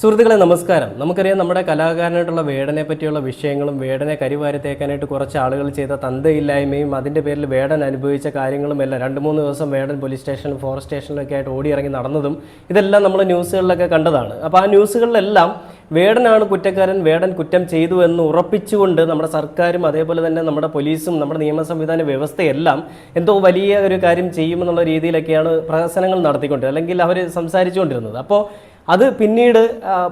സുഹൃത്തുക്കളെ നമസ്കാരം. നമുക്കറിയാം നമ്മുടെ കലാകാരനായിട്ടുള്ള വേടനെ പറ്റിയുള്ള വിഷയങ്ങളും വേടനെ കരിവാരി തേക്കാനായിട്ട് കുറച്ച് ആളുകൾ ചെയ്ത തന്തയില്ലായ്മയും അതിന്റെ പേരിൽ വേടൻ അനുഭവിച്ച കാര്യങ്ങളും എല്ലാം രണ്ട് മൂന്ന് ദിവസം വേടൻ പോലീസ് സ്റ്റേഷനിലും ഫോറസ്റ്റ് സ്റ്റേഷനിലൊക്കെ ആയിട്ട് ഓടിയിറങ്ങി നടന്നതും ഇതെല്ലാം നമ്മൾ ന്യൂസുകളിലൊക്കെ കണ്ടതാണ്. അപ്പോൾ ആ ന്യൂസുകളിലെല്ലാം വേടനാണ് കുറ്റക്കാരൻ വേടൻ കുറ്റം ചെയ്തു എന്ന് ഉറപ്പിച്ചുകൊണ്ട് നമ്മുടെ സർക്കാരും അതേപോലെ തന്നെ നമ്മുടെ പോലീസും നമ്മുടെ നിയമ സംവിധാന വ്യവസ്ഥയെല്ലാം എന്തോ വലിയ ഒരു കാര്യം ചെയ്യുമെന്നുള്ള രീതിയിലൊക്കെയാണ് പ്രഹസനങ്ങൾ നടത്തിക്കൊണ്ട് അല്ലെങ്കിൽ അവർ സംസാരിച്ചുകൊണ്ടിരുന്നത്. അപ്പോൾ അത് പിന്നീട്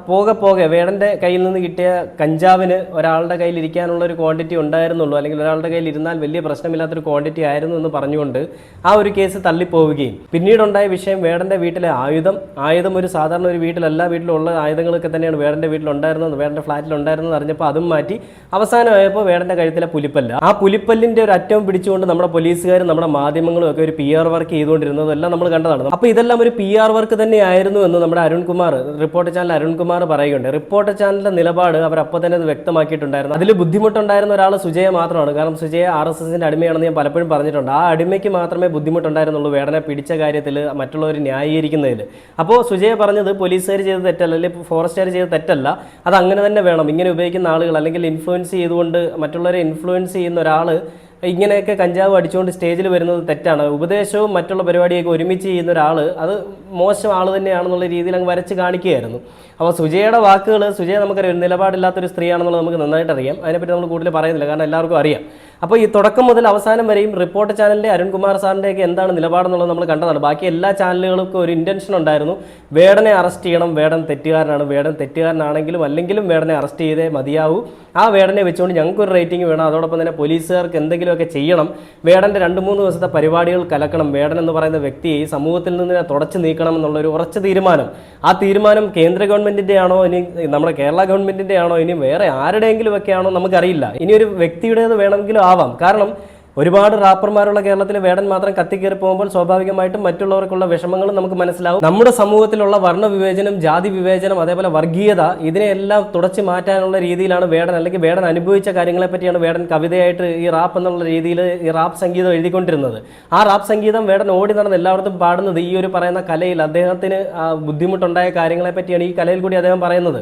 പോകെ പോകെ വേടന്റെ കയ്യിൽ നിന്ന് കിട്ടിയ കഞ്ചാവിന് ഒരാളുടെ കയ്യിൽ ഇരിക്കാനുള്ള ഒരു ക്വാണ്ടിറ്റി ഉണ്ടായിരുന്നുള്ളൂ. അല്ലെങ്കിൽ ഒരാളുടെ കയ്യിൽ ഇരുന്നാൽ വലിയ പ്രശ്നമില്ലാത്തൊരു ക്വാണ്ടിറ്റി ആയിരുന്നു എന്ന് പറഞ്ഞുകൊണ്ട് ആ ഒരു കേസ് തള്ളിപ്പോവുകയും. പിന്നീടുണ്ടായ വിഷയം വേടന്റെ വീട്ടിലെ ആയുധം. ആയുധം ഒരു സാധാരണ ഒരു വീട്ടിലല്ല വീട്ടിലുള്ള വീട്ടിലും ആയുധങ്ങളൊക്കെ തന്നെയാണ് വേടന്റെ വീട്ടിലുണ്ടായിരുന്നത് വേടന്റെ ഫ്ലാറ്റിൽ ഉണ്ടായിരുന്നത് അറിഞ്ഞപ്പോൾ അതും മാറ്റി അവസാനമായപ്പോൾ വേടന്റെ കഴുത്തിലെ പുലിപ്പല്ല. ആ പുലിപ്പല്ലിന്റെ ഒരു അറ്റം പിടിച്ചുകൊണ്ട് നമ്മുടെ പോലീസുകാരും നമ്മുടെ മാധ്യമങ്ങളും ഒക്കെ ഒരു പി ആർ വർക്ക് ചെയ്തുകൊണ്ടിരുന്നതെല്ലാം നമ്മൾ കണ്ടതാണ്. അപ്പോൾ ഇതെല്ലാം ഒരു പി ആർ വർക്ക് തന്നെയായിരുന്നു എന്ന് നമ്മുടെ അരുൺകുമാർ റിപ്പോർട്ടർ ചാനൽ അരുൺകുമാർ പറയുകയുണ്ട്. റിപ്പോർട്ട് ചാനലിന്റെ നിലപാട് അവർ അപ്പോൾ തന്നെ അത് വ്യക്തമാക്കിയിട്ടുണ്ടായിരുന്നു. അതിൽ ബുദ്ധിമുട്ടുണ്ടായിരുന്ന ഒരാൾ സുജയ മാത്രമാണ്. കാരണം സുജയ ആർ എസ് എസിന്റെ അടിമയാണെന്ന് ഞാൻ പലപ്പോഴും പറഞ്ഞിട്ടുണ്ട്. ആ അടിമയ്ക്ക് മാത്രമേ ബുദ്ധിമുട്ടുണ്ടായിരുന്നുള്ളൂ. വേടനെ പിടിച്ച കാര്യത്തിൽ മറ്റുള്ളവർ ന്യായീകരിക്കുന്നതിൽ അപ്പോൾ സുജയ പറഞ്ഞത് പോലീസുകാർ ചെയ്ത തെറ്റല്ല അല്ലെങ്കിൽ ഫോറസ്റ്റുകാർ ചെയ്ത തെറ്റല്ല. അത് അങ്ങനെ തന്നെ വേണം. ഇങ്ങനെ ഉപയോഗിക്കുന്ന ആളുകൾ അല്ലെങ്കിൽ ഇൻഫ്ലുവൻസ് ചെയ്തുകൊണ്ട് മറ്റുള്ളവരെ ഇൻഫ്ലുവൻസ് ചെയ്യുന്ന ഒരാൾ ഇങ്ങനെയൊക്കെ കഞ്ചാവ് അടിച്ചുകൊണ്ട് സ്റ്റേജിൽ വരുന്നത് തെറ്റാണ്. ഉപദേശവും മറ്റുള്ള പരിപാടിയൊക്കെ ഒരുമിച്ച് ചെയ്യുന്ന ഒരാൾ അത് മോശം ആൾ തന്നെയാണെന്നുള്ള രീതിയിൽ അങ്ങ് വരച്ച് കാണിക്കുകയായിരുന്നു. അപ്പോൾ സുജയുടെ വാക്കുകൾ സുജയ നമുക്കറിയാം നിലപാടില്ലാത്തൊരു സ്ത്രീയാണെന്നുള്ളത് നമുക്ക് നന്നായിട്ട് അറിയാം. അതിനെപ്പറ്റി നമ്മൾ കൂടുതൽ പറയുന്നില്ല കാരണം എല്ലാവർക്കും അറിയാം. അപ്പോൾ ഈ തുടക്കം മുതൽ അവസാനം വരെയും റിപ്പോർട്ട് ചാനലിന്റെ അരുൺകുമാർ സാറിന്റെയൊക്കെ എന്താണ് നിലപാടെന്നുള്ളത് നമ്മൾ കണ്ടതാണ്. ബാക്കി എല്ലാ ചാനലുകൾക്കും ഒരു ഇന്റൻഷൻ ഉണ്ടായിരുന്നു. വേടനെ അറസ്റ്റ് ചെയ്യണം വേടൻ തെറ്റുകാരനാണ് വേടൻ തെറ്റുകാരനാണെങ്കിലും അല്ലെങ്കിലും വേടനെ അറസ്റ്റ് ചെയ്തേ മതിയാവൂ. ആ വേടനെ വെച്ചുകൊണ്ട് ഞങ്ങൾക്കൊരു റേറ്റിംഗ് വേണം. അതോടൊപ്പം തന്നെ പോലീസുകാർക്ക് എന്തെങ്കിലുമൊക്കെ ചെയ്യണം. വേടന്റെ രണ്ട് മൂന്ന് ദിവസത്തെ പരിപാടികൾ കലക്കണം. വേടൻ എന്ന് പറയുന്ന വ്യക്തിയെ ഈ സമൂഹത്തിൽ നിന്ന് തുടച്ചു നീക്കണം എന്നുള്ള ഒരു ഉറച്ച തീരുമാനം. ആ തീരുമാനം കേന്ദ്ര ഗവൺമെന്റിന്റെ ആണോ ഇനി നമ്മുടെ കേരള ഗവൺമെന്റിന്റെ ആണോ ഇനി വേറെ ആരുടെയെങ്കിലും ഒക്കെ ആണോ നമുക്കറിയില്ല. ഇനി ഒരു വ്യക്തിയുടേത് വേണമെങ്കിലും ആവാം കാരണം ഒരുപാട് റാപ്പർമാരുള്ള കേരളത്തിലെ വേടൻ മാത്രം കത്തിക്കേറി പോകുമ്പോൾ സ്വാഭാവികമായിട്ടും മറ്റുള്ളവർക്കുള്ള വിഷമങ്ങൾ നമുക്ക് മനസ്സിലാവും. നമ്മുടെ സമൂഹത്തിലുള്ള വർണ വിവേചനം ജാതി വിവേചനം അതേപോലെ വർഗീയത ഇതിനെയെല്ലാം തുടച്ചു മാറ്റാനുള്ള രീതിയിലാണ് വേടൻ അല്ലെങ്കിൽ വേടൻ അനുഭവിച്ച കാര്യങ്ങളെ പറ്റിയാണ് വേടൻ കവിതയായിട്ട് ഈ റാപ്പ് എന്നുള്ള രീതിയിൽ ഈ റാപ്പ് സംഗീതം എഴുതിക്കൊണ്ടിരുന്നത്. ആ റാപ്പ് സംഗീതം വേടൻ ഓടി നടന്ന് എല്ലായിടത്തും പാടുന്നത് ഈ ഒരു പറയുന്ന കലയിൽ അദ്ദേഹത്തിന് ബുദ്ധിമുട്ടുണ്ടായ കാര്യങ്ങളെ പറ്റിയാണ് ഈ കലയിൽ കൂടി അദ്ദേഹം പറയുന്നത്.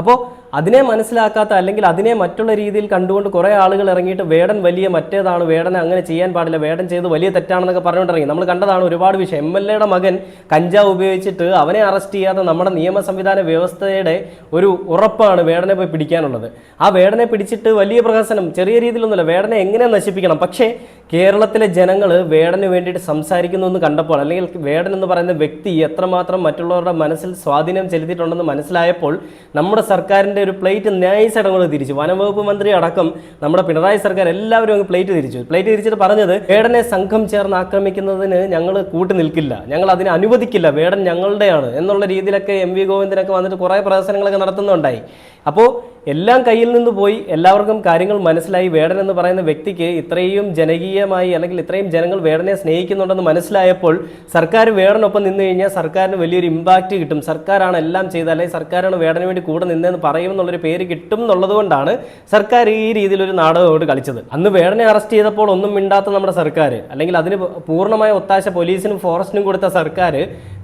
അപ്പോൾ അതിനെ മനസ്സിലാക്കാത്ത അല്ലെങ്കിൽ അതിനെ മറ്റുള്ള രീതിയിൽ കണ്ടുകൊണ്ട് കുറേ ആളുകൾ ഇറങ്ങിയിട്ട് വേടൻ വലിയ മറ്റേതാണ് വേടൻ അങ്ങനെ ചെയ്യാൻ പാടില്ല വേടൻ ചെയ്ത് വലിയ തെറ്റാണെന്നൊക്കെ പറഞ്ഞുകൊണ്ടിറങ്ങി. നമ്മൾ കണ്ടതാണ് ഒരുപാട് വിഷയം. എം എൽ എയുടെ മകൻ കഞ്ചാവ് ഉപയോഗിച്ചിട്ട് അവനെ അറസ്റ്റ് ചെയ്യാതെ നമ്മുടെ നിയമ സംവിധാന വ്യവസ്ഥയുടെ ഒരു ഉറപ്പാണ് വേടനെ പോയി പിടിക്കാനുള്ളത്. ആ വേടനെ പിടിച്ചിട്ട് വലിയ പ്രഹസനം ചെറിയ രീതിയിലൊന്നുമില്ല വേടനെ എങ്ങനെ നശിപ്പിക്കണം? പക്ഷേ കേരളത്തിലെ ജനങ്ങൾ വേടന് വേണ്ടിയിട്ട് സംസാരിക്കുന്നു എന്ന് കണ്ടപ്പോൾ അല്ലെങ്കിൽ വേടൻ എന്ന് പറയുന്ന വ്യക്തി എത്രമാത്രം മറ്റുള്ളവരുടെ മനസ്സിൽ സ്വാധീനം ചെലുത്തിയിട്ടുണ്ടെന്ന് മനസ്സിലായപ്പോൾ നമ്മുടെ സർക്കാരിന്റെ ഒരു പ്ലേറ്റ് ന്യായീസടങ്ങൾ തിരിച്ചു. വനംവകുപ്പ് മന്ത്രി അടക്കം നമ്മുടെ പിണറായി സർക്കാർ എല്ലാവരും പ്ലേറ്റ് തിരിച്ചു. പ്ലേറ്റ് തിരിച്ചിട്ട് പറഞ്ഞത് വേടനെ സംഘം ചേർന്ന് ആക്രമിക്കുന്നതിന് ഞങ്ങൾ കൂട്ടു നിൽക്കില്ല. ഞങ്ങൾ അതിനെ അനുവദിക്കില്ല. വേടൻ ഞങ്ങളുടെയാണ് എന്നുള്ള രീതിയിലൊക്കെ എം വി ഗോവിന്ദനൊക്കെ വന്നിട്ട് കുറേ പ്രവർത്തനങ്ങളൊക്കെ നടത്തുന്നുണ്ടായി. അപ്പോൾ എല്ലാം കയ്യിൽ നിന്ന് പോയി എല്ലാവർക്കും കാര്യങ്ങൾ മനസ്സിലായി. വേടൻ എന്ന് പറയുന്ന വ്യക്തിക്ക് ഇത്രയും ജനകീയമായി അല്ലെങ്കിൽ ഇത്രയും ജനങ്ങൾ വേടനെ സ്നേഹിക്കുന്നുണ്ടെന്ന് മനസ്സിലായപ്പോൾ സർക്കാർ വേടനൊപ്പം നിന്ന് കഴിഞ്ഞാൽ സർക്കാരിന് വലിയൊരു ഇമ്പാക്റ്റ് കിട്ടും. സർക്കാരാണ് എല്ലാം ചെയ്തത്. അല്ലെങ്കിൽ സർക്കാരാണ് വേടന് വേണ്ടി കൂടെ നിന്നതെന്ന് പറയുമെന്നുള്ളൊരു പേര് കിട്ടും എന്നുള്ളതുകൊണ്ടാണ് സർക്കാർ ഈ രീതിയിലൊരു നാടകമോട് കളിച്ചത്. അന്ന് വേടനെ അറസ്റ്റ് ചെയ്തപ്പോൾ ഒന്നും മിണ്ടാത്ത നമ്മുടെ സർക്കാർ അല്ലെങ്കിൽ അതിന് പൂർണമായ ഒത്താശ പോലീസിനും ഫോറസ്റ്റിനും കൊടുത്ത സർക്കാർ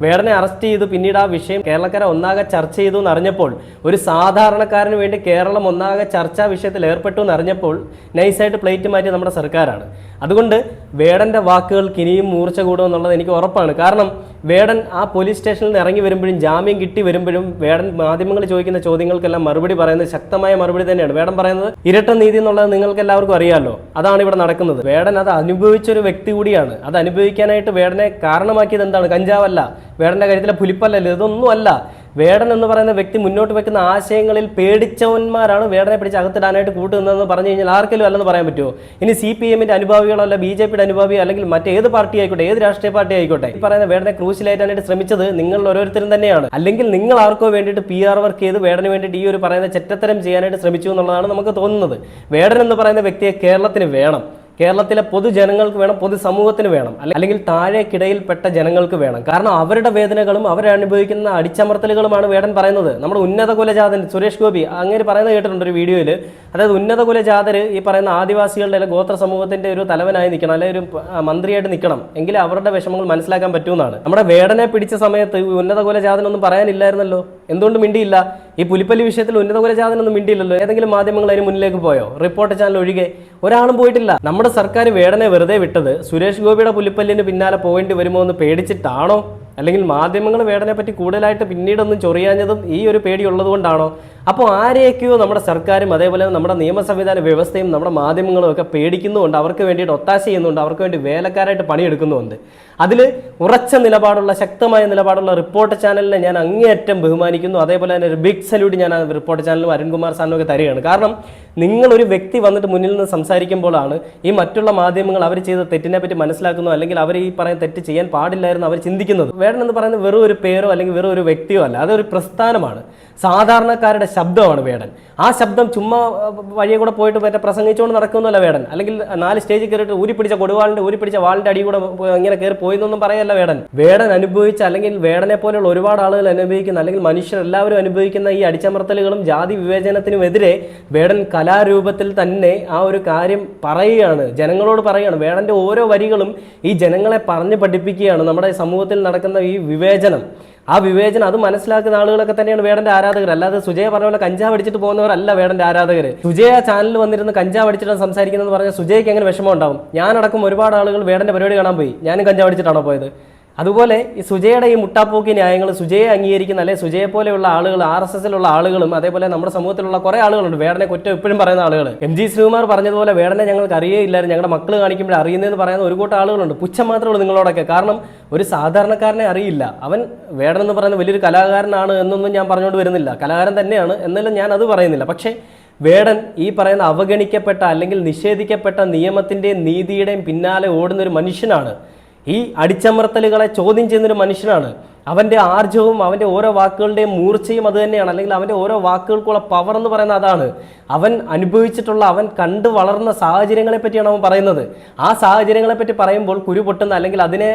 വേടനെ അറസ്റ്റ് ചെയ്തു പിന്നീട് ആ വിഷയം കേരളക്കാരെ ഒന്നാകെ ചർച്ച ചെയ്തു എന്നറിഞ്ഞപ്പോൾ ഒരു സാധാരണക്കാരന് വേണ്ടി കേരളം ഒന്നാകെ ചർച്ചാ വിഷയത്തിൽ ഏർപ്പെട്ടു എന്നറിഞ്ഞപ്പോൾ നൈസായിട്ട് പ്ലേറ്റ് മാറ്റി നമ്മുടെ സർക്കാരാണ്. അതുകൊണ്ട് വേടന്റെ വാക്കുകൾക്ക് ഇനിയും മൂർച്ച കൂടും എന്നുള്ളത് എനിക്ക് ഉറപ്പാണ്. കാരണം വേടൻ ആ പോലീസ് സ്റ്റേഷനിൽ നിന്ന് ഇറങ്ങി വരുമ്പോഴും ജാമ്യം കിട്ടി വരുമ്പോഴും വേടൻ മാധ്യമങ്ങൾ ചോദിക്കുന്ന ചോദ്യങ്ങൾക്കെല്ലാം മറുപടി പറയുന്നത് ശക്തമായ മറുപടി തന്നെയാണ്. വേടൻ പറയുന്നത് ഇരട്ട നീതി എന്നുള്ളത് നിങ്ങൾക്ക് എല്ലാവർക്കും അറിയാമല്ലോ അതാണ് ഇവിടെ നടക്കുന്നത്. വേടൻ അത് അനുഭവിച്ചൊരു വ്യക്തി കൂടിയാണ്. അത് അനുഭവിക്കാനായിട്ട് വേടനെ കാരണമാക്കിയത് എന്താണ്? കഞ്ചാവല്ല. വേടന്റെ കാര്യത്തിലെ പുലിപ്പല്ലല്ലോ? ഇതൊന്നും അല്ല വേടൻ എന്ന് പറയുന്ന വ്യക്തി മുന്നോട്ട് വെക്കുന്ന ആശയങ്ങളിൽ പേടിച്ചവന്മാരാണ് വേടനെ പിടിച്ച് അകത്തിടാനായിട്ട് കൂട്ടുന്നതെന്ന് പറഞ്ഞു കഴിഞ്ഞാൽ ആർക്കെങ്കിലും അല്ലെന്ന് പറയാൻ പറ്റുമോ? ഇനി സി പി എമ്മിന്റെ അനുഭാവികളോ അല്ല ബി ജെ പിയുടെ അനുഭാവി അല്ലെങ്കിൽ മറ്റേത് പാർട്ടി ആയിക്കോട്ടെ ഏത് രാഷ്ട്രീയ പാർട്ടി ആയിക്കോട്ടെ ഈ പറയുന്ന വേടനെ ക്രൂശിലേറ്റാനായിട്ട് ശ്രമിച്ചത് നിങ്ങൾ ഓരോരുത്തരും തന്നെയാണ്. അല്ലെങ്കിൽ നിങ്ങൾ ആർക്കോ വേണ്ടിയിട്ട് പി ആർ വർക്ക് ചെയ്ത് വേടന് വേണ്ടിയിട്ട് ഈ ഒരു പറയുന്ന ചെറ്റത്തരം ചെയ്യാനായിട്ട് ശ്രമിച്ചു എന്നുള്ളതാണ് നമുക്ക് തോന്നുന്നത്. വേടൻ എന്ന് പറയുന്ന വ്യക്തിയെ കേരളത്തിന് വേണം. കേരളത്തിലെ പൊതുജനങ്ങൾക്ക് വേണം പൊതുസമൂഹത്തിന് വേണം അല്ലെ- അല്ലെങ്കിൽ താഴേക്കിടയിൽപ്പെട്ട ജനങ്ങൾക്ക് വേണം. കാരണം അവരുടെ വേദനകളും അവരനുഭവിക്കുന്ന അടിച്ചമർത്തലുകളുമാണ് വേടൻ പറയുന്നത്. നമ്മുടെ ഉന്നത കുലജാതൻ സുരേഷ് ഗോപി അങ്ങനെ പറയുന്നത് കേട്ടിട്ടുണ്ട് ഒരു വീഡിയോയിൽ അതായത് ഉന്നത കുലജാതർ ഈ പറയുന്ന ആദിവാസികളുടെ അല്ലെങ്കിൽ ഗോത്ര സമൂഹത്തിന്റെ ഒരു തലവനായി നിൽക്കണം അല്ലെങ്കിൽ ഒരു മന്ത്രിയായിട്ട് നിൽക്കണം എങ്കിൽ അവരുടെ വിഷമങ്ങൾ മനസ്സിലാക്കാൻ പറ്റുമെന്നാണ് നമ്മുടെ വേടനെ പിടിച്ച സമയത്ത് ഉന്നത കുലജാതനൊന്നും പറയാനില്ലായിരുന്നല്ലോ? എന്തുകൊണ്ട് മിണ്ടിയില്ല? ഈ പുലിപ്പല്ലി വിഷയത്തിൽ ഉന്നത കുലജാതനൊന്നും മിണ്ടിയില്ലല്ലോ? ഏതെങ്കിലും മാധ്യമങ്ങൾ അതിന് മുന്നിലേക്ക് പോയോ? റിപ്പോർട്ട് ചാനൽ ഒഴികെ ഒരാളും പോയിട്ടില്ല. നമ്മുടെ സർക്കാർ വേടനെ വെറുതെ വിട്ടത് സുരേഷ് ഗോപിയുടെ പുലിപ്പല്ലിന് പിന്നാലെ പോകേണ്ടി വരുമോ എന്ന് പേടിച്ചിട്ടാണോ? അല്ലെങ്കിൽ മാധ്യമങ്ങൾ വേടനെ പറ്റി കൂടുതലായിട്ട് പിന്നീടൊന്നും ചൊറിയാഞ്ഞതും ഈ ഒരു പേടി കൊണ്ടാണോ അപ്പോൾ ആരെയൊക്കെയോ നമ്മുടെ സർക്കാരും അതേപോലെ നമ്മുടെ നിയമ സംവിധാന വ്യവസ്ഥയും നമ്മുടെ മാധ്യമങ്ങളും ഒക്കെ പേടിക്കുന്നുണ്ട് അവർക്ക് വേണ്ടിയിട്ട് ഒത്താശ ചെയ്യുന്നുണ്ട് അവർക്ക് വേണ്ടി വേലക്കാരായിട്ട് പണിയെടുക്കുന്നുണ്ട് അതിൽ ഉറച്ച നിലപാടുള്ള ശക്തമായ നിലപാടുള്ള റിപ്പോർട്ട് ചാനലിനെ ഞാൻ അങ്ങേയറ്റം ബഹുമാനിക്കുന്നു. അതേപോലെ തന്നെ ഒരു ബിഗ് സല്യൂട്ട് ഞാൻ റിപ്പോർട്ട് ചാനലും അരുൺകുമാർ സാറിനും ഒക്കെ തരികയാണ്. കാരണം നിങ്ങളൊരു വ്യക്തി വന്നിട്ട് മുന്നിൽ നിന്ന് സംസാരിക്കുമ്പോഴാണ് ഈ മറ്റുള്ള മാധ്യമങ്ങൾ അവർ ചെയ്ത തെറ്റിനെ പറ്റി മനസ്സിലാക്കുന്നു അല്ലെങ്കിൽ അവർ ഈ പറയുന്ന തെറ്റ് ചെയ്യാൻ പാടില്ലായിരുന്നു അവർ ചിന്തിക്കുന്നത്. വേടൻ എന്ന് പറയുന്നത് വെറും ഒരു പേരോ അല്ലെങ്കിൽ വെറും ഒരു വ്യക്തിയോ അല്ല. അതൊരു പ്രസ്ഥാനമാണ്. സാധാരണക്കാരുടെ ശബ്ദമാണ് വേടൻ. ആ ശബ്ദം ചുമ്മാ വഴിയെ കൂടെ പോയിട്ട് മറ്റേ പ്രസംഗിച്ചുകൊണ്ട് നടക്കുന്നല്ല വേടൻ. അല്ലെങ്കിൽ നാല് സ്റ്റേജിൽ കയറിയിട്ട് ഊരിപ്പിടിച്ച കൊടുവാളിന്റെ ഊരിപ്പിടിച്ച വാളിന്റെ അടി കൂടെ ഇങ്ങനെ കയറി പോയി എന്നൊന്നും പറയല്ല വേടൻ. വേടൻ അനുഭവിച്ച അല്ലെങ്കിൽ വേടനെ പോലെയുള്ള ഒരുപാട് ആളുകൾ അനുഭവിക്കുന്ന അല്ലെങ്കിൽ മനുഷ്യർ എല്ലാവരും അനുഭവിക്കുന്ന ഈ അടിച്ചമർത്തലുകളും ജാതി വിവേചനത്തിനുമെതിരെ വേടൻ കലാരൂപത്തിൽ തന്നെ ആ ഒരു കാര്യം പറയുകയാണ് ജനങ്ങളോട് പറയുകയാണ്. വേടന്റെ ഓരോ വരികളും ഈ ജനങ്ങളെ പറഞ്ഞു പഠിപ്പിക്കുകയാണ് നമ്മുടെ സമൂഹത്തിൽ നടക്കുന്ന ഈ വിവേചനം. ആ വിവേചനം അത് മനസ്സിലാക്കുന്ന ആളുകളൊക്കെ തന്നെയാണ് വേടന്റെ ആരാധകർ. അല്ലാതെ സുജയ പറഞ്ഞ പോലെ കഞ്ചാവ് അടിച്ചിട്ട് പോകുന്നവരല്ല വേടന്റെ ആരാധകർ സുജയ ചാനലിൽ വന്നിരുന്ന് കഞ്ചാവ് അടിച്ചിട്ടാണ് സംസാരിക്കുന്നത് പറഞ്ഞാൽ സുജയ്ക്ക് എങ്ങനെ വിഷമം ഉണ്ടാവും? ഞാനടക്കം ഒരുപാട് ആളുകൾ വേടന്റെ പരിപാടി കാണാൻ പോയി. ഞാനും കഞ്ചാവ് അടിച്ചിട്ടാണോ പോയത്? അതുപോലെ ഈ സുജയുടെ ഈ മുട്ടാപ്പോക്കി ന്യായങ്ങൾ സുജയെ അംഗീകരിക്കുന്ന അല്ലെ സുജയെ പോലെയുള്ള ആളുകൾ ആർ എസ് എസിലുള്ള ആളുകളും അതേപോലെ നമ്മുടെ സമൂഹത്തിലുള്ള കുറെ ആളുകളുണ്ട്. വേടനെ കുറ്റം എപ്പോഴും പറയുന്ന ആളുകൾ എം ജി ശ്രീകുമാർ പറഞ്ഞതുപോലെ വേടനെ ഞങ്ങൾക്ക് അറിയേയില്ലായിരുന്നു. ഞങ്ങളുടെ മക്കൾ കാണിക്കുമ്പോൾ അറിയുന്നതെന്ന് പറയുന്ന ഒരു കൂട്ടം ആളുകളുണ്ട്. പുച്ഛം മാത്രമേ നിങ്ങളോടൊക്കെ. കാരണം ഒരു സാധാരണക്കാരനെ അറിയില്ല. അവൻ വേടൻ എന്ന് പറയുന്ന വലിയൊരു കലാകാരനാണ് എന്നൊന്നും ഞാൻ പറഞ്ഞുകൊണ്ട് വരുന്നില്ല. കലാകാരൻ തന്നെയാണ് എന്നാലും ഞാൻ അത് പറയുന്നില്ല. പക്ഷേ വേടൻ ഈ പറയുന്ന അവഗണിക്കപ്പെട്ട അല്ലെങ്കിൽ നിഷേധിക്കപ്പെട്ട നിയമത്തിന്റെയും നീതിയുടെയും പിന്നാലെ ഓടുന്ന ഒരു മനുഷ്യനാണ്. ഈ അടിച്ചമർത്തലുകളെ ചോദ്യം ചെയ്യുന്നൊരു മനുഷ്യനാണ്. അവന്റെ ആർജവും അവന്റെ ഓരോ വാക്കുകളുടെയും മൂർച്ചയും അത് തന്നെയാണ്. അല്ലെങ്കിൽ അവന്റെ ഓരോ വാക്കുകൾക്കുള്ള പവർ എന്ന് പറയുന്നത് അതാണ്. അവൻ അനുഭവിച്ചിട്ടുള്ള അവൻ കണ്ടു വളർന്ന സാഹചര്യങ്ങളെ പറ്റിയാണ് അവൻ പറയുന്നത്. ആ സാഹചര്യങ്ങളെ പറ്റി പറയുമ്പോൾ കുരു പൊട്ടുന്ന അല്ലെങ്കിൽ അതിനെ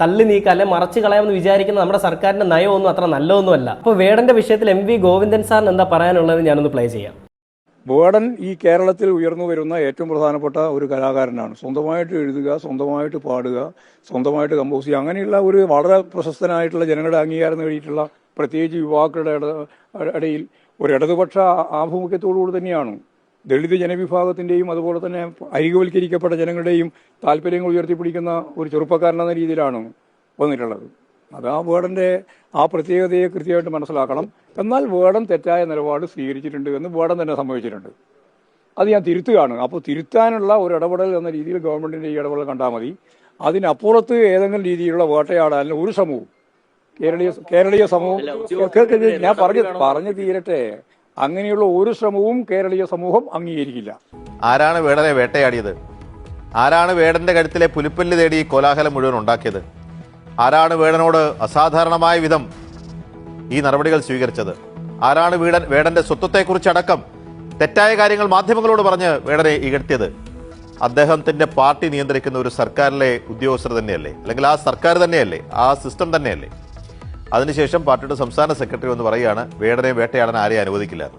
തള്ളി നീക്കുക അല്ലെങ്കിൽ മറച്ചു കളയാമെന്ന് വിചാരിക്കുന്ന നമ്മുടെ സർക്കാരിന്റെ നയമൊന്നും അത്ര നല്ലതൊന്നുമല്ല. അപ്പോൾ വേടന്റെ വിഷയത്തിൽ എം വി ഗോവിന്ദൻ സാറിന് എന്താ പറയാനുള്ളത് ഞാനൊന്ന് പ്ലേ ചെയ്യാം. വേടൻ ഈ കേരളത്തിൽ ഉയർന്നു വരുന്ന ഏറ്റവും പ്രധാനപ്പെട്ട ഒരു കലാകാരനാണ്. സ്വന്തമായിട്ട് എഴുതുക സ്വന്തമായിട്ട് പാടുക സ്വന്തമായിട്ട് കമ്പോസ് ചെയ്യുക. അങ്ങനെയുള്ള ഒരു വളരെ പ്രശസ്തനായിട്ടുള്ള ജനങ്ങളുടെ അംഗീകാരം നേടിയിട്ടുള്ള പ്രത്യേകിച്ച് യുവാക്കളുടെ ഇടയിൽ ഒരു ഇടതുപക്ഷ ആഭിമുഖ്യത്തോടുകൂടി തന്നെയാണ്. ദളിത് ജനവിഭാഗത്തിന്റെയും അതുപോലെ തന്നെ അരികവൽക്കരിക്കപ്പെട്ട ജനങ്ങളുടെയും താല്പര്യങ്ങൾ ഉയർത്തിപ്പിടിക്കുന്ന ഒരു ചെറുപ്പക്കാരൻ എന്ന രീതിയിലാണ് വന്നിട്ടുള്ളത്. അത് ആ വേടന്റെ ആ പ്രത്യേകതയെ കൃത്യമായിട്ട് മനസ്സിലാക്കണം. എന്നാൽ വേർഡൻ തെറ്റായ നിലപാട് സ്വീകരിച്ചിട്ടുണ്ട് എന്ന് വേർഡൻ തന്നെ സംഭവിച്ചിട്ടുണ്ട്. അത് ഞാൻ തിരുത്തുകയാണ്. അപ്പോൾ തിരുത്താനുള്ള ഒരു ഇടപെടൽ എന്ന രീതിയിൽ ഗവൺമെന്റിന്റെ ഈ ഇടപെടൽ കണ്ടാൽ മതി. അതിനപ്പുറത്ത് ഏതെങ്കിലും രീതിയിലുള്ള വേട്ടയാടാനും ഒരു സമൂഹം കേരളീയ കേരളീയ സമൂഹം ഞാൻ പറഞ്ഞു പറഞ്ഞു തീരട്ടെ. അങ്ങനെയുള്ള ഒരു ശ്രമവും കേരളീയ സമൂഹം അംഗീകരിക്കില്ല. ആരാണ് വേടനെ വേട്ടയാടിയത്? ആരാണ് വേടന്റെ കഴുത്തിലെ പുലിപ്പല്ല് തേടി ഈ കോലാഹലം മുഴുവൻ ഉണ്ടാക്കിയത്? ആരാണ് വേടനോട് അസാധാരണമായ വിധം ഈ നടപടികൾ സ്വീകരിച്ചത്? ആരാണ് വീടൻ വേടന്റെ സ്വത്വത്തെക്കുറിച്ചടക്കം തെറ്റായ കാര്യങ്ങൾ മാധ്യമങ്ങളോട് പറഞ്ഞ് വേടനെ ഇകഴ്ത്തിയത്? അദ്ദേഹത്തിന്റെ പാർട്ടി നിയന്ത്രിക്കുന്ന ഒരു സർക്കാരിലെ ഉദ്യോഗസ്ഥർ തന്നെയല്ലേ? അല്ലെങ്കിൽ ആ സർക്കാർ തന്നെയല്ലേ? ആ സിസ്റ്റം തന്നെയല്ലേ? അതിനുശേഷം പാർട്ടിയുടെ സംസ്ഥാന സെക്രട്ടറി എന്ന് പറയുകയാണ് വേടനെ വേട്ടയാടാൻ ആരെയും അനുവദിക്കില്ല.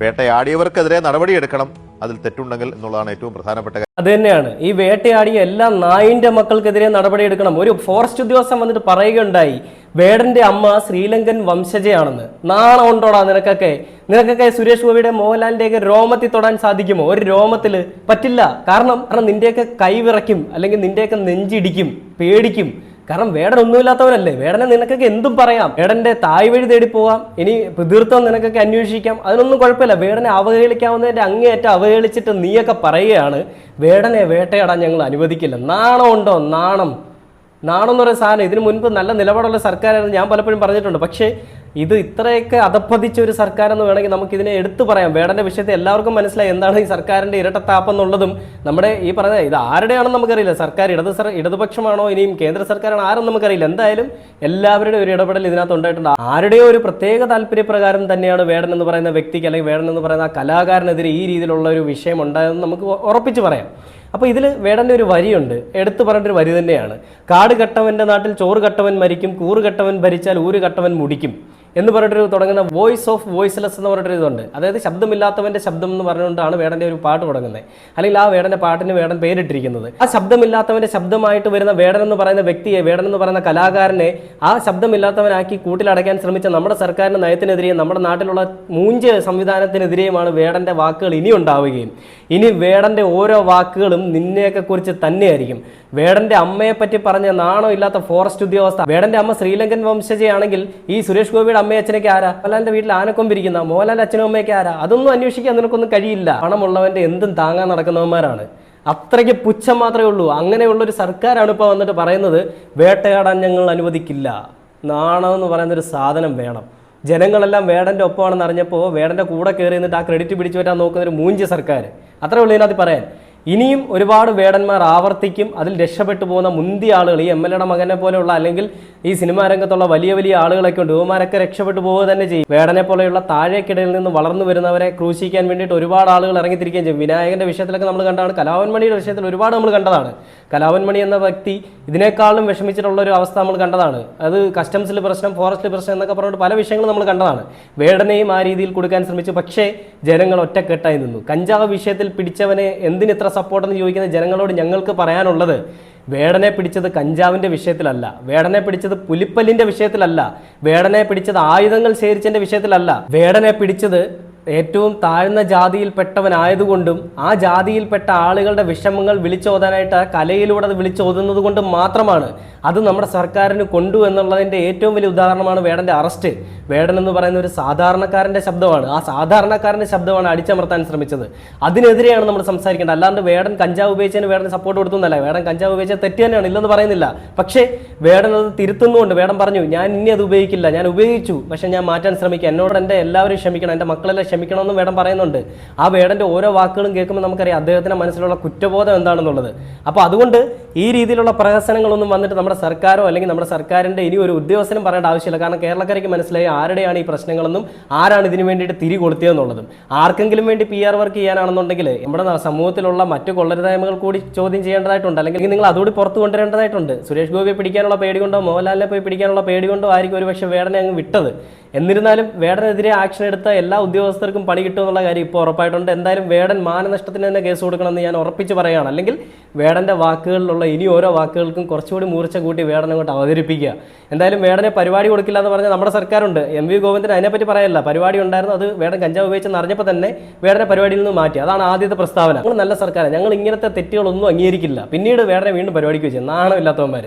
വേട്ടയാടിയവർക്കെതിരെ നടപടിയെടുക്കണം. അതിൽ തെറ്റുണ്ടെങ്കിൽ എന്നുള്ളതാണ് ഏറ്റവും പ്രധാനപ്പെട്ട കാര്യം. അത് തന്നെയാണ് ഈ വേട്ടയാടിയ എല്ലാ നായിന്റെ മക്കൾക്കെതിരെ നടപടിയെടുക്കണം. ഒരു ഫോറസ്റ്റ് ഉദ്യോഗസ്ഥൻ വന്നിട്ട് പറയുകയുണ്ടായി വേടന്റെ അമ്മ ശ്രീലങ്കൻ വംശജയാണെന്ന്. നാണം ഉണ്ടോടാ നിനക്കൊക്കെ? നിനക്കൊക്കെ സുരേഷ് ഗോപിയുടെ മോഹൻലാലിന്റെയൊക്കെ രോമത്തിൽ തൊടാൻ സാധിക്കുമോ? ഒരു രോമത്തിൽ പറ്റില്ല. കാരണം കാരണം നിന്റെയൊക്കെ കൈവിറയ്ക്കും അല്ലെങ്കിൽ നിന്റെയൊക്കെ നെഞ്ചിടിക്കും പേടിക്കും. കാരണം വേടൻ ഒന്നുമില്ലാത്തവനല്ലേ വേടനെ നിനക്കൊക്കെ എന്തും പറയാം. വേടന്റെ തായ് വഴി തേടി പോവാം. ഇനി തീർത്ഥം നിനക്കൊക്കെ അന്വേഷിക്കാം. അതിനൊന്നും കുഴപ്പമില്ല. വേടനെ അവഹേളിക്കാവുന്നതിന്റെ അങ്ങേയറ്റം അവഹേളിച്ചിട്ട് നീയൊക്കെ പറയുകയാണ്. വേടനെ വേട്ടയാടാൻ ഞങ്ങൾ അനുവദിക്കില്ല. നാണം ഉണ്ടോ? നാണം. നാണം എന്ന് പറയുന്ന സാധനം ഇതിനു മുൻപ് നല്ല നിലപാടുള്ള സർക്കാരായിരുന്നു. ഞാൻ പലപ്പോഴും പറഞ്ഞിട്ടുണ്ട്. പക്ഷേ ഇത് ഇത്രയൊക്കെ അധപ്പതിച്ച ഒരു സർക്കാർ എന്ന് വേണമെങ്കിൽ നമുക്ക് ഇതിനെ എടുത്തു പറയാം. വേടന്റെ വിഷയത്തെ എല്ലാവർക്കും മനസ്സിലായി എന്താണ് ഈ സർക്കാരിന്റെ ഇരട്ടത്താപ്പ് എന്നുള്ളതും നമ്മുടെ ഈ പറഞ്ഞ ഇത് ആരുടെയാണെന്ന് നമുക്കറിയില്ല. സർക്കാർ ഇടത് ഇടതുപക്ഷമാണോ ഇനിയും കേന്ദ്ര സർക്കാരാണോ ആരും നമുക്കറിയില്ല. എന്തായാലും എല്ലാവരുടെയും ഒരു ഇടപെടൽ ഇതിനകത്ത് ഉണ്ടായിട്ടുണ്ട്. ആരുടെയോ ഒരു പ്രത്യേക താല്പര്യപ്രകാരം തന്നെയാണ് വേടൻ എന്ന് പറയുന്ന വ്യക്തിക്ക് അല്ലെങ്കിൽ വേടൻ എന്ന് പറയുന്ന കലാകാരനെതിരെ ഈ രീതിയിലുള്ള ഒരു വിഷയം ഉണ്ടായതെന്ന് നമുക്ക് ഉറപ്പിച്ച് പറയാം. അപ്പോൾ ഇതിൽ വേടന്റെ ഒരു വരിയുണ്ട്. എടുത്തു പറഞ്ഞ ഒരു വരി തന്നെയാണ്. കാട് കെട്ടവന്റെ നാട്ടിൽ ചോറ് കെട്ടവൻ മരിക്കും കൂറ് കട്ടവൻ ഭരിച്ചാൽ ഊര് കട്ടവൻ മുടിക്കും. എന്ന് പറഞ്ഞിട്ടൊരു തുടങ്ങുന്ന വോയിസ് ഓഫ് വോയിസ്ലെസ് എന്ന് പറഞ്ഞിട്ടൊരു ഇതുണ്ട്. അതായത് ശബ്ദമില്ലാത്തവന്റെ ശബ്ദം എന്ന് പറഞ്ഞുകൊണ്ടാണ് വേടന്റെ ഒരു പാട്ട് തുടങ്ങുന്നത്. അല്ലെങ്കിൽ ആ വേടന്റെ പാട്ടിന് വേടൻ പേരിട്ടിരിക്കുന്നത്. ആ ശബ്ദമില്ലാത്തവന്റെ ശബ്ദമായിട്ട് വരുന്ന വേടൻ എന്ന് പറയുന്ന വ്യക്തിയെ വേടൻ എന്ന് പറയുന്ന കലാകാരനെ ആ ശബ്ദമില്ലാത്തവനാക്കി കൂട്ടിലടയ്ക്കാൻ ശ്രമിച്ച നമ്മുടെ സർക്കാരിന്റെ നയത്തിനെതിരെയും നമ്മുടെ നാട്ടിലുള്ള മൂഞ്ച് സംവിധാനത്തിനെതിരെയുമാണ് വേടന്റെ വാക്കുകൾ ഇനി ഉണ്ടാവുകയും. ഇനി വേടന്റെ ഓരോ വാക്കുകളും നിന്നെയൊക്കെ കുറിച്ച് തന്നെയായിരിക്കും. വേടന്റെ അമ്മയെപ്പറ്റി പറഞ്ഞ നാണോ ഇല്ലാത്ത ഫോറസ്റ്റ് ഉദ്യോഗസ്ഥ വേടന്റെ അമ്മ ശ്രീലങ്കൻ വംശജയാണെങ്കിൽ ഈ സുരേഷ് ഗോപിയുടെ അമ്മയച്ഛനൊക്കെ ആരാ? മോഹൻലാലിന്റെ വീട്ടിൽ ആനക്കൊമ്പിരിക്കുന്ന മോഹൻലാലിന്റെ അച്ഛനും അമ്മയൊക്കെ ആരാ? അതൊന്നും അന്വേഷിക്കാൻ നിനക്കൊന്നും കഴിയില്ല. പണമുള്ളവന്റെ എന്തും താങ്ങാൻ നടക്കുന്നവന്മാരാണ്. അത്രയ്ക്ക് പുച്ഛം മാത്രമേ ഉള്ളൂ. അങ്ങനെയുള്ള ഒരു സർക്കാരാണ് ഇപ്പോൾ വന്നിട്ട് പറയുന്നത് വേട്ടയാടാൻ ഞങ്ങൾ അനുവദിക്കില്ല. നാണം എന്ന് പറയുന്ന ഒരു സാധനം വേണം. ജനങ്ങളെല്ലാം വേടന്റെ ഒപ്പമാണെന്ന് അറിഞ്ഞപ്പോൾ വേടന്റെ കൂടെ കയറി നിന്നിട്ട് ആ ക്രെഡിറ്റ് പിടിച്ചു പറ്റാൻ നോക്കുന്ന ഒരു മൂഞ്ചി സർക്കാർ അത്രേ ഉള്ളൂ ഇതിനകത്ത് പറയാൻ. ഇനിയും ഒരുപാട് വേടന്മാർ ആവർത്തിക്കും. അതിൽ രക്ഷപ്പെട്ടു പോകുന്ന മുന്തിയ ആളുകൾ ഈ എം എൽ എയുടെ മകനെ പോലെയുള്ള അല്ലെങ്കിൽ ഈ സിനിമാ രംഗത്തുള്ള വലിയ വലിയ ആളുകളൊക്കെ ഉണ്ട്. ഇവമാരൊക്കെ രക്ഷപ്പെട്ടു പോവുക തന്നെ ചെയ്യും. വേടനെ പോലെയുള്ള താഴേക്കിടയിൽ നിന്ന് വളർന്നു വരുന്നവരെ ക്രൂശിക്കാൻ വേണ്ടിയിട്ട് ഒരുപാട് ആളുകൾ ഇറങ്ങിത്തിരിക്കുകയും ചെയ്യും. വിനായകന്റെ വിഷയത്തിലൊക്കെ നമ്മൾ കണ്ടതാണ് കലാവൻ മണിയുടെ വിഷയത്തിൽ ഒരുപാട് നമ്മൾ കണ്ടതാണ്. കലാവൻമണി എന്ന വ്യക്തി ഇതിനേക്കാളും വിഷമിച്ചിട്ടുള്ള ഒരു അവസ്ഥ നമ്മൾ കണ്ടതാണ്. അത് കസ്റ്റംസിൽ പ്രശ്നം ഫോറസ്റ്റിൽ പ്രശ്നം എന്നൊക്കെ പറഞ്ഞിട്ട് പല വിഷയങ്ങളും നമ്മൾ കണ്ടതാണ്. വേടനെയും ആ രീതിയിൽ കൊടുക്കാൻ ശ്രമിച്ചു. പക്ഷേ ജനങ്ങൾ ഒറ്റക്കെട്ടായി നിന്നു. കഞ്ചാവ് വിഷയത്തിൽ പിടിച്ചവനെ എന്തിന് ഇത്ര സപ്പോർട്ടെന്ന് ചോദിക്കുന്ന ജനങ്ങളോട് ഞങ്ങൾക്ക് പറയാനുള്ളത് വേടനെ പിടിച്ചത് കഞ്ചാവിന്റെ വിഷയത്തിലല്ല വേടനെ പിടിച്ചത് പുലിപ്പല്ലിന്റെ വിഷയത്തിലല്ല വേടനെ പിടിച്ചത് ആയുധങ്ങൾ ശേഖരിച്ചതിന്റെ വിഷയത്തിലല്ല വേടനെ പിടിച്ചത് ഏറ്റവും താഴ്ന്ന ജാതിയിൽപ്പെട്ടവനായതുകൊണ്ടും ആ ജാതിയിൽപ്പെട്ട ആളുകളുടെ വിഷമങ്ങൾ വിളിച്ചോതാനായിട്ട് ആ കലയിലൂടെ അത് വിളിച്ചോതുന്നത് കൊണ്ടും മാത്രമാണ് അത് നമ്മുടെ സർക്കാരിന് കൊണ്ടു എന്നുള്ളതിന്റെ ഏറ്റവും വലിയ ഉദാഹരണമാണ് വേടന്റെ അറസ്റ്റ്. വേടൻ എന്ന് പറയുന്ന ഒരു സാധാരണക്കാരന്റെ ശബ്ദമാണ്. ആ സാധാരണക്കാരന്റെ ശബ്ദമാണ് അടിച്ചമർത്താൻ ശ്രമിച്ചത്. അതിനെതിരെയാണ് നമ്മൾ സംസാരിക്കേണ്ടത്. അല്ലാണ്ട് വേടൻ കഞ്ചാവ് ഉപയോഗിച്ചതിന് വേടൻ സപ്പോർട്ട് കൊടുത്തുന്നല്ല വേടൻ കഞ്ചാവ് ഉപയോഗിച്ച തെറ്റ് തന്നെയാണ്. ഇല്ലെന്ന് പറയുന്നില്ല. പക്ഷേ വേടൻ അത് തിരുത്തുന്നുകൊണ്ട് വേടൻ പറഞ്ഞു ഞാൻ ഇനി അത് ഉപയോഗിക്കില്ല. ഞാൻ ഉപയോഗിച്ചു. പക്ഷേ ഞാൻ മാറ്റാൻ ശ്രമിക്കാം. എന്നോട് എന്റെ എല്ലാവരും ക്ഷമിക്കണം. എന്റെ മക്കളെല്ലാം ക്ഷമിക്കണമെന്നും വേടം പറയുന്നുണ്ട്. ആ വേടന്റെ ഓരോ വാക്കുകളും കേൾക്കുമ്പോൾ നമുക്കറിയാം അദ്ദേഹത്തിന്റെ മനസ്സിലുള്ള കുറ്റബോധം എന്താണെന്നുള്ളത്. അപ്പോൾ അതുകൊണ്ട് ഈ രീതിയിലുള്ള പ്രഹസനങ്ങളൊന്നും വന്നിട്ട് നമ്മുടെ സർക്കാരോ അല്ലെങ്കിൽ നമ്മുടെ സർക്കാരിന്റെ ഇനി ഒരു ഉദ്യോഗസ്ഥനും പറയേണ്ട ആവശ്യമില്ല. കാരണം കേരളക്കരയ്ക്ക് മനസ്സിലായി ആരുടെയാണ് ഈ പ്രശ്നങ്ങളെന്നും ആരാണ് ഇതിനു വേണ്ടിയിട്ട് തിരി കൊടുത്തതെന്നുള്ളതും ആർക്കെങ്കിലും വേണ്ടി പി ആർ വർക്ക് ചെയ്യാനാണെന്നുണ്ടെങ്കിൽ നമ്മുടെ സമൂഹത്തിലുള്ള മറ്റു കൊള്ളരുതായ്മകൾ കൂടി ചോദ്യം ചെയ്യേണ്ടതായിട്ടുണ്ട്. അല്ലെങ്കിൽ നിങ്ങൾ അതുകൂടി പുറത്തു കൊണ്ടുവരേണ്ടതായിട്ടുണ്ട്. സുരേഷ് ഗോപിയെ പിടിക്കാനുള്ള പേടി കൊണ്ടോ മോഹൻലാലിനെ പോയി പിടിക്കാനുള്ള പേടി കൊണ്ടോ ആയിരിക്കും ഒരുപക്ഷെ വേടനെ അങ്ങ് വിട്ടത്. എന്നിരുന്നാലും വേടനെതിരെ ആക്ഷൻ എടുത്ത എല്ലാ ഉദ്യോഗസ്ഥർക്കും പണി കിട്ടും എന്നുള്ള കാര്യം ഇപ്പോൾ ഉറപ്പായിട്ടുണ്ട്. എന്തായാലും വേടൻ മാനനഷ്ടത്തിന് തന്നെ കേസ് കൊടുക്കണമെന്ന് ഞാൻ ഉറപ്പിച്ച് പറയുകയാണ്. അല്ലെങ്കിൽ വേടന്റെ വാക്കുകളിലുള്ള ഇനി ഓരോ വാക്കുകൾക്കും കുറച്ചുകൂടി മൂർച്ച കൂട്ടി വേടനെ അങ്ങോട്ട് അവതരിപ്പിക്കുക. എന്തായാലും വേടനെ പരിപാടി കൊടുക്കില്ല എന്ന് പറഞ്ഞാൽ നമ്മുടെ സർക്കാരുണ്ട്. എം വി ഗോവിന്ദൻ അതിനെപ്പറ്റി പറയല്ല. പരിപാടി ഉണ്ടായിരുന്നു അത് വേടൻ കഞ്ചാവ് ഉപയോഗിച്ചെന്ന് അറിഞ്ഞപ്പോൾ തന്നെ വേടനെ പരിപാടിയിൽ നിന്ന് മാറ്റി. അതാണ് ആദ്യത്തെ പ്രസ്താവന. നമ്മൾ നല്ല സർക്കാർ ഞങ്ങൾ ഇങ്ങനത്തെ തെറ്റുകളൊന്നും അംഗീകരിക്കില്ല. പിന്നീട് വേടനെ വീണ്ടും പരിപാടിക്ക് വെച്ചു. നാണമില്ലാത്തവന്മാർ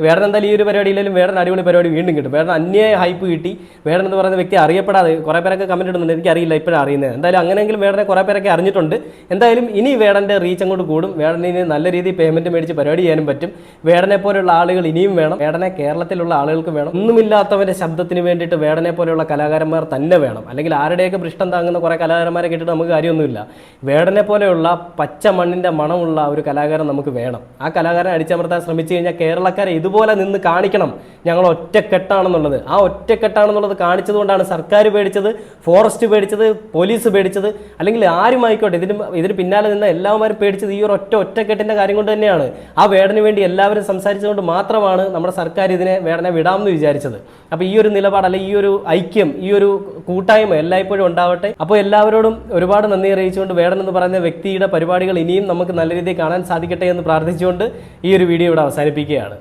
വേടൻ എന്തായാലും ഈ ഒരു പരിപാടിയിലും വേടൻ അടിപൊളി പരിപാടി വീണ്ടും കിട്ടും. വേടൻ അന്യായ ഹൈപ്പ് കിട്ടി. വേടൻ എന്ന് പറയുന്ന വ്യക്തി അറിയപ്പെടാതെ കുറേ പേരൊക്കെ കമന്റ് ഇടുന്നുണ്ട്. എനിക്ക് അറിയില്ല ഇപ്പോഴും അറിയുന്നത്. എന്തായാലും അങ്ങനെയെങ്കിലും വേടനെ കുറേ പേരൊക്കെ അറിഞ്ഞിട്ടുണ്ട്. എന്തായാലും ഇനി വേടന്റെ റീച്ച് അങ്ങോട്ട് കൂടും. വേടന് ഇനി നല്ല രീതിയിൽ പേയ്മെന്റ് മേടിച്ച് പരിപാടി ചെയ്യാനും പറ്റും. വേടനെ പോലെയുള്ള ആളുകൾ ഇനിയും വേണം. വേടനെ കേരളത്തിലുള്ള ആളുകൾക്ക് വേണം. ഒന്നുമില്ലാത്തവന്റെ ശബ്ദത്തിന് വേണ്ടിയിട്ട് വേടനെ പോലെയുള്ള കലാകാരന്മാർ തന്നെ വേണം. അല്ലെങ്കിൽ ആരുടെയൊക്കെ പൃഷ്ടം താങ്ങുന്ന കുറേ കലാകാരന്മാരെ കേട്ടിട്ട് നമുക്ക് കാര്യമൊന്നുമില്ല. വേടനെ പോലെയുള്ള പച്ച മണ്ണിന്റെ മണമുള്ള ഒരു കലാകാരൻ നമുക്ക് വേണം. ആ കലാകാരൻ അടിച്ചമർത്താൻ ശ്രമിച്ചു കഴിഞ്ഞാൽ കേരളക്കാരെ ഇതുപോലെ നിന്ന് കാണിക്കണം. ഞങ്ങൾ ഒറ്റക്കെട്ടാണെന്നുള്ളത്. ആ ഒറ്റക്കെട്ടാണെന്നുള്ളത് കാണിച്ചതുകൊണ്ടാണ് സർക്കാർ പേടിച്ചത് ഫോറസ്റ്റ് പേടിച്ചത് പോലീസ് പേടിച്ചത്. അല്ലെങ്കിൽ ആരും ആയിക്കോട്ടെ ഇതിന് ഇതിന് പിന്നാലെ നിന്ന് എല്ലാവരും പേടിച്ചത് ഈ ഒരു ഒറ്റ ഒറ്റക്കെട്ടിന്റെ കാര്യം കൊണ്ട് തന്നെയാണ്. ആ വേടന് വേണ്ടി എല്ലാവരും സംസാരിച്ചതുകൊണ്ട് മാത്രമാണ് നമ്മുടെ സർക്കാർ ഇതിനെ വേടനെ വിടാമെന്ന് വിചാരിച്ചത്. അപ്പോൾ ഈ ഒരു നിലപാട് അല്ലെങ്കിൽ ഈ ഒരു ഐക്യം ഈ ഒരു കൂട്ടായ്മ എല്ലായ്പ്പോഴും ഉണ്ടാവട്ടെ. അപ്പോൾ എല്ലാവരോടും ഒരുപാട് നന്ദി അറിയിച്ചുകൊണ്ട് വേടൻ എന്ന് പറയുന്ന വ്യക്തിയുടെ പരിപാടികൾ ഇനിയും നമുക്ക് നല്ല രീതിയിൽ കാണാൻ സാധിക്കട്ടെ എന്ന് പ്രാർത്ഥിച്ചുകൊണ്ട് ഈ ഒരു വീഡിയോ ഇവിടെ അവസാനിപ്പിക്കുകയാണ്.